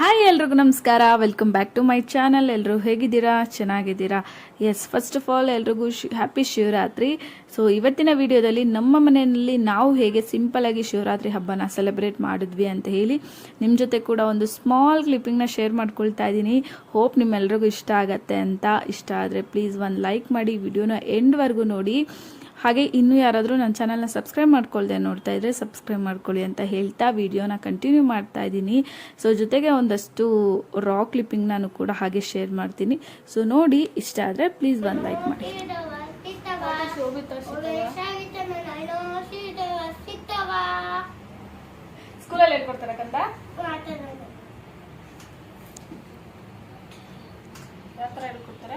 Hi ಎಲ್ರಿಗೂ ನಮಸ್ಕಾರ. Welcome back to my channel ಎಲ್ಲರೂ ಹೇಗಿದ್ದೀರಾ? ಚೆನ್ನಾಗಿದ್ದೀರಾ? ಎಸ್ ಫಸ್ಟ್ ಆಫ್ ಆಲ್ ಎಲ್ರಿಗೂ ಹ್ಯಾಪಿ ಶಿವರಾತ್ರಿ. ಸೊ ಇವತ್ತಿನ ವಿಡಿಯೋದಲ್ಲಿ ನಮ್ಮ ಮನೆಯಲ್ಲಿ ನಾವು ಹೇಗೆ ಸಿಂಪಲ್ ಆಗಿ ಶಿವರಾತ್ರಿ ಹಬ್ಬನ ಸೆಲೆಬ್ರೇಟ್ ಮಾಡಿದ್ವಿ ಅಂತ ಹೇಳಿ ನಿಮ್ಮ ಜೊತೆ ಕೂಡ ಒಂದು ಸ್ಮಾಲ್ ಕ್ಲಿಪ್ಪಿಂಗ್ನ ಶೇರ್ ಮಾಡ್ಕೊಳ್ತಾ ಇದ್ದೀನಿ. ಹೋಪ್ ನಿಮ್ಮೆಲ್ರಿಗೂ ಇಷ್ಟ ಆಗತ್ತೆ ಅಂತ. ಇಷ್ಟ ಆದರೆ ಪ್ಲೀಸ್ ಒಂದು ಲೈಕ್ ಮಾಡಿ. ವಿಡಿಯೋನ ಎಂಡ್ವರೆಗೂ ನೋಡಿ. ಹಾಗೆ ಇನ್ನೂ ಯಾರಾದರೂ ನನ್ನ ಚಾನಲ್ನ ಸಬ್ಸ್ಕ್ರೈಬ್ ಮಾಡ್ಕೊಳ್ದೆ ನೋಡ್ತಾ ಇದ್ರೆ ಸಬ್ಸ್ಕ್ರೈಬ್ ಮಾಡ್ಕೊಳ್ಳಿ ಅಂತ ಹೇಳ್ತಾ ವಿಡಿಯೋನ ಕಂಟಿನ್ಯೂ ಮಾಡ್ತಾ ಇದ್ದೀನಿ. ಸೊ ಜೊತೆಗೆ ಒಂದಷ್ಟು ರಾ ಕ್ಲಿಪ್ಪಿಂಗ್ ನಾನು ಕೂಡ ಹಾಗೆ ಶೇರ್ ಮಾಡ್ತೀನಿ. ಸೊ ನೋಡಿ ಇಷ್ಟ ಆದರೆ ಪ್ಲೀಸ್ ಒಂದು ಲೈಕ್ ಮಾಡಿ. ಸ್ಕೂಲಲ್ಲಿ ಹೇಳ್ಕೊಡ್ತಾರೆ ಕಂದ? ಯಾವ ಥರ ಹೇಳ್ಕೊಡ್ತಾರೆ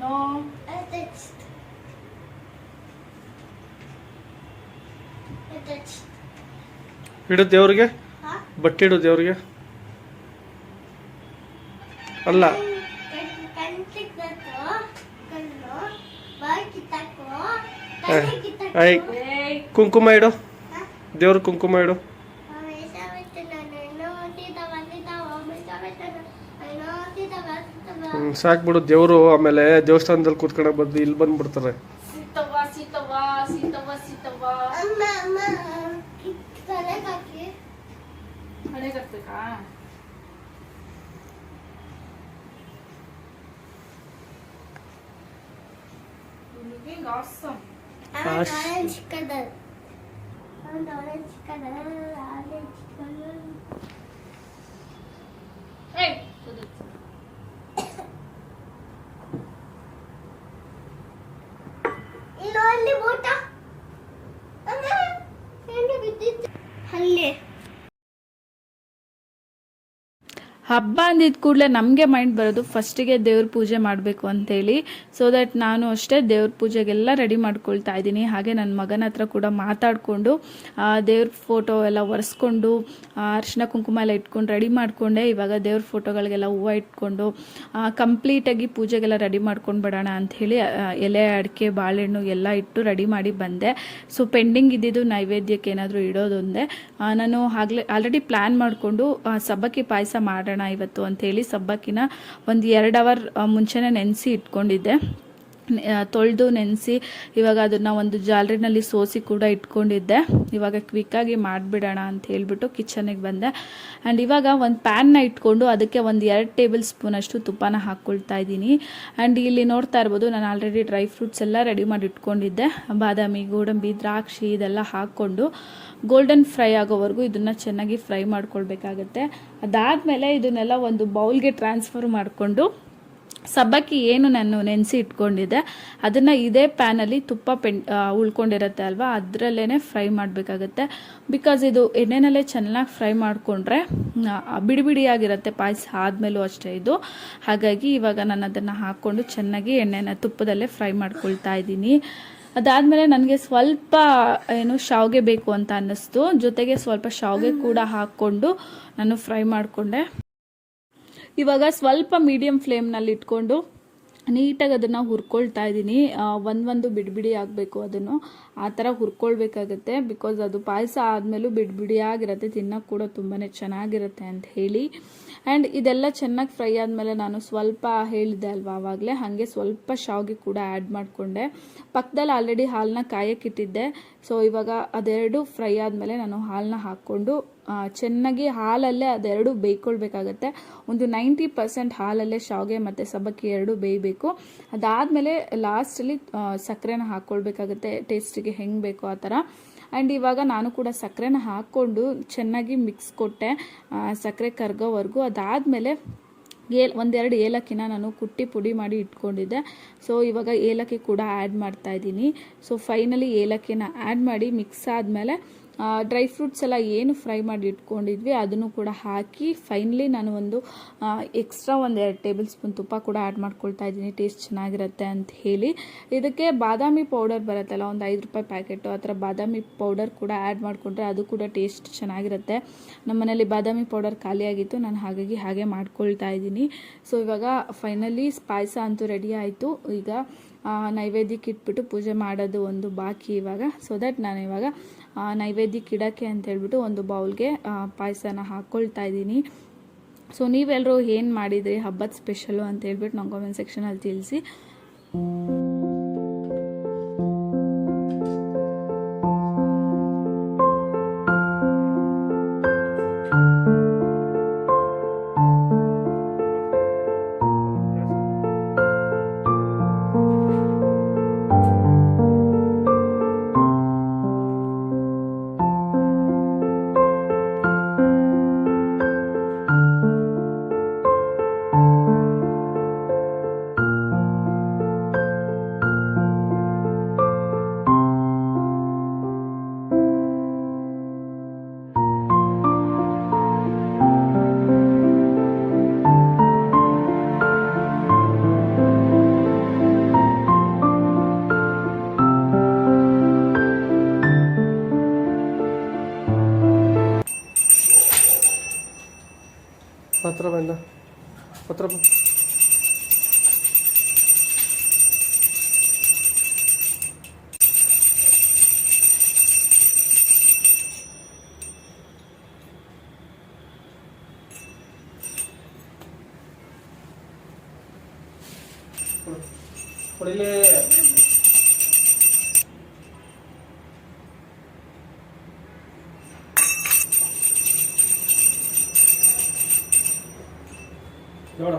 no I stitched. I stitched. ಇಡು ದೇವ್ರಿಗೆ ಹಾ? ಬಟ್ಟೆ ಇಡು ದೇವ್ರಿಗೆ ಅಲ್ಲ ಕುಂಕುಮ ಇಡು? ದೇವ್ರ ಕುಂಕುಮ ಇಡು ಸಾಕ್ಬಿಡು ದೇವ್ರು ಆಮೇಲೆ ದೇವಸ್ಥಾನದಲ್ಲಿ ಕೂತ್ಕೊಂಡ ಬಂದು ಇಲ್ಲಿ ಬಂದ್ಬಿಡ್ತಾರೆ ಸೀತವ್ವ ಸೀತವ್ವ ಸೀತವ್ವ ಸೀತವ್ವ ಅಮ್ಮ ಅಮ್ಮ ಏನು ಬಿದ್ದಿತ್ತು ಅಲ್ಲಿ ಹಬ್ಬ ಅಂದಿದ್ದ ಕೂಡಲೇ ನಮಗೆ ಮೈಂಡ್ ಬರೋದು ಫಸ್ಟಿಗೆ ದೇವ್ರ ಪೂಜೆ ಮಾಡಬೇಕು ಅಂತೇಳಿ ಸೊ ದಟ್ ನಾನು ಅಷ್ಟೇ ದೇವ್ರ ಪೂಜೆಗೆಲ್ಲ ರೆಡಿ ಮಾಡ್ಕೊಳ್ತಾ ಇದ್ದೀನಿ. ಹಾಗೆ ನನ್ನ ಮಗನ ಹತ್ರ ಕೂಡ ಮಾತಾಡಿಕೊಂಡು ದೇವ್ರ ಫೋಟೋ ಎಲ್ಲ ಒರೆಸ್ಕೊಂಡು ಅರಿಶಿನ ಕುಂಕುಮ ಎಲ್ಲ ಇಟ್ಕೊಂಡು ರೆಡಿ ಮಾಡಿಕೊಂಡೆ. ಇವಾಗ ದೇವ್ರ ಫೋಟೋಗಳಿಗೆಲ್ಲ ಹೂವು ಇಟ್ಕೊಂಡು ಕಂಪ್ಲೀಟಾಗಿ ಪೂಜೆಗೆಲ್ಲ ರೆಡಿ ಮಾಡ್ಕೊಂಡು ಬಿಡೋಣ ಅಂಥೇಳಿ ಎಲೆ, ಅಡಿಕೆ, ಬಾಳೆಹಣ್ಣು ಎಲ್ಲ ಇಟ್ಟು ರೆಡಿ ಮಾಡಿ ಬಂದೆ. ಸೊ ಪೆಂಡಿಂಗ್ ಇದ್ದಿದ್ದು ನೈವೇದ್ಯಕ್ಕೆ ಏನಾದರೂ ಇಡೋದೊಂದೇ. ನಾನು ಆಗಲೇ ಆಲ್ರೆಡಿ ಪ್ಲ್ಯಾನ್ ಮಾಡಿಕೊಂಡು ಸಬ್ಬಕ್ಕಿ ಪಾಯಸ ಮಾಡೋಣ ಇವತ್ತು ಅಂತೇಳಿ ಸಬ್ಬಕ್ಕಿನ ಒಂದು ಎರಡು ಅವರ್ ಮುಂಚೆನೇ ನೆನೆಸಿ ಇಟ್ಕೊಂಡಿದ್ದೆ. ತೊಳೆದು ನೆನೆಸಿ ಇವಾಗ ಅದನ್ನು ಒಂದು ಜಾಲರಿನಲ್ಲಿ ಸೋಸಿ ಕೂಡ ಇಟ್ಕೊಂಡಿದ್ದೆ. ಇವಾಗ ಕ್ವಿಕ್ಕಾಗಿ ಮಾಡಿಬಿಡೋಣ ಅಂತ ಹೇಳ್ಬಿಟ್ಟು ಕಿಚನಿಗೆ ಬಂದೆ. ಆ್ಯಂಡ್ ಇವಾಗ ಒಂದು ಪ್ಯಾನ್ನ ಇಟ್ಕೊಂಡು ಅದಕ್ಕೆ ಒಂದು ಎರಡು ಟೇಬಲ್ ಸ್ಪೂನಷ್ಟು ತುಪ್ಪನ ಹಾಕ್ಕೊಳ್ತಾ ಇದ್ದೀನಿ. ಆ್ಯಂಡ್ ಇಲ್ಲಿ ನೋಡ್ತಾ ಇರ್ಬೋದು ನಾನು ಆಲ್ರೆಡಿ ಡ್ರೈ ಫ್ರೂಟ್ಸ್ ಎಲ್ಲ ರೆಡಿ ಮಾಡಿ ಇಟ್ಕೊಂಡಿದ್ದೆ. ಬಾದಾಮಿ, ಗೋಡಂಬಿ, ದ್ರಾಕ್ಷಿ ಇದೆಲ್ಲ ಹಾಕ್ಕೊಂಡು ಗೋಲ್ಡನ್ ಫ್ರೈ ಆಗೋವರೆಗೂ ಇದನ್ನು ಚೆನ್ನಾಗಿ ಫ್ರೈ ಮಾಡ್ಕೊಳ್ಬೇಕಾಗತ್ತೆ. ಅದಾದಮೇಲೆ ಇದನ್ನೆಲ್ಲ ಒಂದು ಬೌಲ್ಗೆ ಟ್ರಾನ್ಸ್ಫರ್ ಮಾಡಿಕೊಂಡು ಸಬ್ಬಕ್ಕಿ ಏನು ನಾನು ನೆನೆಸಿ ಇಟ್ಕೊಂಡಿದ್ದೆ ಅದನ್ನು ಇದೇ ಪ್ಯಾನಲ್ಲಿ ತುಪ್ಪ ಆ, ಉಳ್ಕೊಂಡಿರುತ್ತೆ ಅಲ್ವಾ ಅದರಲ್ಲೇ ಫ್ರೈ ಮಾಡಬೇಕಾಗತ್ತೆ. ಬಿಕಾಸ್ ಇದು ಎಣ್ಣೆನಲ್ಲೇ ಚೆನ್ನಾಗಿ ಫ್ರೈ ಮಾಡಿಕೊಂಡ್ರೆ ಬಿಡಿ ಬಿಡಿಯಾಗಿರುತ್ತೆ ಪಾಯಸ ಆದಮೇಲೂ ಅಷ್ಟೇ ಇದು. ಹಾಗಾಗಿ ಇವಾಗ ನಾನು ಅದನ್ನು ಹಾಕ್ಕೊಂಡು ಚೆನ್ನಾಗಿ ಎಣ್ಣೆನ ತುಪ್ಪದಲ್ಲೇ ಫ್ರೈ ಮಾಡ್ಕೊಳ್ತಾ ಇದ್ದೀನಿ. ಅದಾದಮೇಲೆ ನನಗೆ ಸ್ವಲ್ಪ ಏನು ಶಾವಿಗೆ ಬೇಕು ಅಂತ ಅನ್ನಿಸ್ತು. ಜೊತೆಗೆ ಸ್ವಲ್ಪ ಶಾವಿಗೆ ಕೂಡ ಹಾಕ್ಕೊಂಡು ನಾನು ಫ್ರೈ ಮಾಡಿಕೊಂಡೆ. ಇವಾಗ ಸ್ವಲ್ಪ ಮೀಡಿಯಮ್ ಫ್ಲೇಮ್ನಲ್ಲಿ ಇಟ್ಕೊಂಡು ನೀಟಾಗಿ ಅದನ್ನು ಹುರ್ಕೊಳ್ತಾ ಇದ್ದೀನಿ. ಒಂದೊಂದು ಬಿಡಿ ಆಗಬೇಕು ಅದನ್ನು. ಆ ಥರ ಹುರ್ಕೊಳ್ಬೇಕಾಗತ್ತೆ ಬಿಕಾಸ್ ಅದು ಪಾಯಸ ಆದಮೇಲೂ ಬಿಡಿ ಬಿಡಿಯಾಗಿರುತ್ತೆ ತಿನ್ನೋಕೆ ಕೂಡ ತುಂಬಾ ಚೆನ್ನಾಗಿರುತ್ತೆ ಅಂತ ಹೇಳಿ. ಆ್ಯಂಡ್ ಇದೆಲ್ಲ ಚೆನ್ನಾಗಿ ಫ್ರೈ ಆದಮೇಲೆ ನಾನು ಸ್ವಲ್ಪ ಹೇಳಿದೆ ಅಲ್ವಾ ಆವಾಗಲೇ ಹಾಗೆ ಸ್ವಲ್ಪ ಶಾವಿಗೆ ಕೂಡ ಆ್ಯಡ್ ಮಾಡಿಕೊಂಡೆ. ಪಕ್ಕದಲ್ಲಿ ಆಲ್ರೆಡಿ ಹಾಲನ್ನ ಕಾಯಕ್ಕಿಟ್ಟಿದ್ದೆ ಸೊ ಇವಾಗ ಅದೆರಡು ಫ್ರೈ ಆದಮೇಲೆ ನಾನು ಹಾಲನ್ನ ಹಾಕ್ಕೊಂಡು ಚೆನ್ನಾಗಿ ಹಾಲಲ್ಲೇ ಅದೆರಡು ಬೇಯ್ಕೊಳ್ಬೇಕಾಗತ್ತೆ. ಒಂದು ನೈಂಟಿ ಪರ್ಸೆಂಟ್ ಹಾಲಲ್ಲೇ ಶಾವಿಗೆ ಮತ್ತು ಸಬ್ಬಕ್ಕಿ ಎರಡು ಬೇಯಬೇಕು. ಅದಾದಮೇಲೆ ಲಾಸ್ಟಲ್ಲಿ ಸಕ್ಕರೆನ ಹಾಕ್ಕೊಳ್ಬೇಕಾಗತ್ತೆ ಟೇಸ್ಟಿಗೆ ಹೆಂಗೆ ಬೇಕೋ ಆ ಥರ. ಆ್ಯಂಡ್ ಇವಾಗ ನಾನು ಕೂಡ ಸಕ್ಕರೆನ ಹಾಕ್ಕೊಂಡು ಚೆನ್ನಾಗಿ ಮಿಕ್ಸ್ ಕೊಟ್ಟೆ. ಸಕ್ಕರೆ ಕರ್ಗೋವರೆಗೂ. ಅದಾದಮೇಲೆ ಏಲ್ ಒಂದೆರಡು ಏಲಕ್ಕಿನ ನಾನು ಕುಟ್ಟಿ ಪುಡಿ ಮಾಡಿ ಇಟ್ಕೊಂಡಿದ್ದೆ. ಸೊ ಇವಾಗ ಏಲಕ್ಕಿ ಕೂಡ ಆ್ಯಡ್ ಮಾಡ್ತಾ ಇದ್ದೀನಿ. ಸೊ ಫೈನಲಿ ಏಲಕ್ಕಿನ ಆ್ಯಡ್ ಮಾಡಿ ಮಿಕ್ಸ್ ಆದಮೇಲೆ ಡ್ರೈ ಫ್ರೂಟ್ಸ್ ಎಲ್ಲ ಏನು ಫ್ರೈ ಮಾಡಿ ಇಟ್ಕೊಂಡಿದ್ವಿ, ಅದನ್ನು ಕೂಡ ಹಾಕಿ ಫೈನಲಿ ನಾನು ಒಂದು ಎಕ್ಸ್ಟ್ರಾ ಒಂದು ಎರಡು ಟೇಬಲ್ ಸ್ಪೂನ್ ತುಪ್ಪ ಕೂಡ ಆ್ಯಡ್ ಮಾಡ್ಕೊಳ್ತಾ ಇದ್ದೀನಿ ಟೇಸ್ಟ್ ಚೆನ್ನಾಗಿರುತ್ತೆ ಅಂತ ಹೇಳಿ. ಇದಕ್ಕೆ ಬಾದಾಮಿ ಪೌಡರ್ ಬರುತ್ತಲ್ಲ, ಒಂದು ಐದು ರೂಪಾಯಿ ಪ್ಯಾಕೆಟು ಆ ಥರ ಬಾದಾಮಿ ಪೌಡರ್ ಕೂಡ ಆ್ಯಡ್ ಮಾಡಿಕೊಂಡ್ರೆ ಅದು ಕೂಡ ಟೇಸ್ಟ್ ಚೆನ್ನಾಗಿರುತ್ತೆ. ನಮ್ಮ ಮನೇಲಿ ಬಾದಾಮಿ ಪೌಡರ್ ಖಾಲಿಯಾಗಿತ್ತು ನಾನು ಹಾಗಾಗಿ ಹಾಗೆ ಮಾಡ್ಕೊಳ್ತಾ ಇದ್ದೀನಿ. ಸೊ ಇವಾಗ ಫೈನಲಿ ಪಾಯಸ ಅಂತೂ ರೆಡಿ ಆಯಿತು. ಈಗ ನೈವೇದ್ಯಕ್ಕೆ ಇಟ್ಬಿಟ್ಟು ಪೂಜೆ ಮಾಡೋದು ಒಂದು ಬಾಕಿ ಇವಾಗ. ಸೊ ದಟ್ ನಾನು ಇವಾಗ ನೈವೇದ್ಯಕ್ಕೆ ಇಡೋಕ್ಕೆ ಅಂತ ಹೇಳ್ಬಿಟ್ಟು ಒಂದು ಬೌಲ್ಗೆ ಪಾಯಸನ ಹಾಕ್ಕೊಳ್ತಾ ಇದ್ದೀನಿ. ಸೊ ನೀವೆಲ್ಲರೂ ಏನು ಮಾಡಿದ್ರಿ? ಹಬ್ಬದ ಸ್ಪೆಷಲು ಅಂತ ಹೇಳ್ಬಿಟ್ಟು ನಂಗೆ ಕಾಮೆಂಟ್ ಸೆಕ್ಷನಲ್ಲಿ ತಿಳಿಸಿ. ಪತ್ರ ಬಂದ ಪತ್ರ ಬ- ಹೊಡಿಲೇ ನೋಡ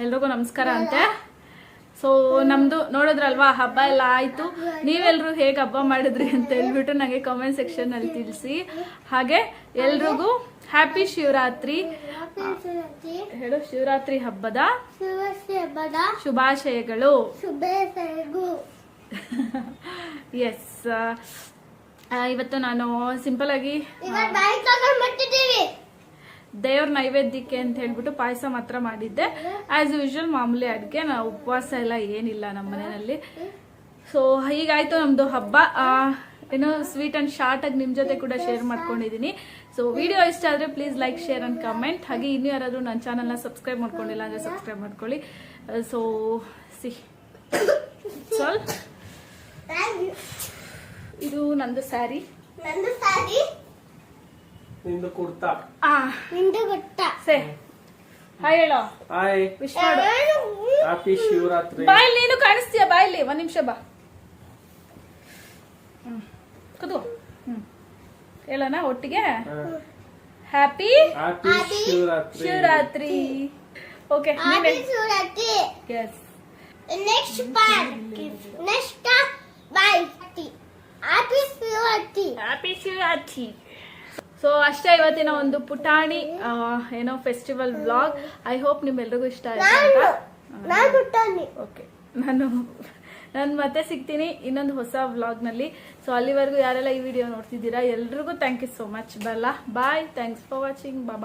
ಎಲ್ರಿಗೂ ನಮಸ್ಕಾರ ಅಂತೆ. ಸೊ ನಮ್ದು ನೋಡಿದ್ರಲ್ವಾ ಹಬ್ಬ ಎಲ್ಲ ಆಯ್ತು. ನೀವೆಲ್ರೂ ಹೇಗೆ ಹಬ್ಬ ಮಾಡಿದ್ರಿ ಅಂತ ಹೇಳ್ಬಿಟ್ಟು ನನಗೆ ಕಾಮೆಂಟ್ ಸೆಕ್ಷನ್ ಅಲ್ಲಿ ತಿಳಿಸಿ. ಹಾಗೆ ಎಲ್ರಿಗೂ ಹ್ಯಾಪಿ ಶಿವರಾತ್ರಿ. ಹೇಳು ಶಿವರಾತ್ರಿ ಹಬ್ಬದ ಶುಭಾಶಯಗಳು. ಎಸ್ ಇವತ್ತು ನಾನು ಸಿಂಪಲ್ ಆಗಿ ದೇವ್ರ ನೈವೇದ್ಯಕ್ಕೆ ಅಂತ ಹೇಳ್ಬಿಟ್ಟು ಪಾಯಸ ಮಾತ್ರ ಮಾಡಿದ್ದೆ. ಆಸ್ ಯೂಶುವಲ್ ಮಾಮೂಲಿ ಅಡುಗೆ ನಾ ಉಪವಾಸ ಎಲ್ಲ ಏನಿಲ್ಲ ನಮ್ಮ ಮನೆಯಲ್ಲಿ. ಸೊ ಹೀಗಾಯ್ತು ನಮ್ದು ಹಬ್ಬ. ಏನು ಸ್ವೀಟ್ ಅಂಡ್ ಶಾರ್ಟ್ ಆಗಿ ನಿಮ್ ಜೊತೆ ಕೂಡ ಶೇರ್ ಮಾಡ್ಕೊಂಡಿದ್ದೀನಿ ಸೊ ವಿಡಿಯೋ ಇಷ್ಟ ಆದ್ರೆ please like share and comment ಹಾಗೆ ಇನ್ನು ಯಾರಾದರೂ ನನ್ನ ಚಾನಲ್ನ ಸಬ್ಸ್ಕ್ರೈಬ್ ಮಾಡ್ಕೊಂಡಿಲ್ಲ ಅಂದ್ರೆ ಸಬ್ಸ್ಕ್ರೈಬ್ ಮಾಡ್ಕೊಳ್ಳಿ. ಸೊ ಸಿ ಸ್ವಲ್ಪ ಇದು ನಂದು ಸ್ಯಾರಿ. ನಂದು ಸಾರಿ ನಿಂದು ಕುರ್ತಾ. ಆ. ನಿಂದು ಕುರ್ತಾ ಸೇ. ಹಾಯ್ ಹೇಳೋ. ಹಾಯ್. ವಿಶ್ ಮಾಡು. ಹ್ಯಾಪಿ ಶಿವರಾತ್ರಿ. ಬಾಯಲ್ಲಿ ನೀನು ಕಾಣಿಸ್ತೀಯ? ಬಾಯಲ್ಲಿ ಒಂದ್ ನಿಮಿಷ ಬಾ. ಕದು ಹೇಳೋಣ ಒಟ್ಟಿಗೆ? Happy Shivaratri. Shivaratri. Okay yes next part next bye happy Shivaratri happy Shivaratri so ಅಷ್ಟೇ ಇವತ್ತಿನ ಒಂದು ಪುಟಾಣಿ ಏನೋ ಫೆಸ್ಟಿವಲ್ ವ್ಲಾಗ್ ಐ ಹೋಪ್ ನಿಮ್ಮೆಲ್ರಿಗೂ ಇಷ್ಟ ಆಯ್ತು ಓಕೆ ನಾನು ನಾನು ಮತ್ತೆ ಸಿಗ್ತೀನಿ ಇನ್ನೊಂದು ಹೊಸ ವ್ಲಾಗ್ನಲ್ಲಿ ಸೊ ಅಲ್ಲಿವರೆಗೂ ಯಾರೆಲ್ಲ ಈ ವಿಡಿಯೋ ನೋಡ್ತಿದ್ದೀರಾ ಎಲ್ರಿಗೂ ಥ್ಯಾಂಕ್ ಯು ಸೋ ಮಚ್ ಬಲ್ಲ bye thanks for watching bye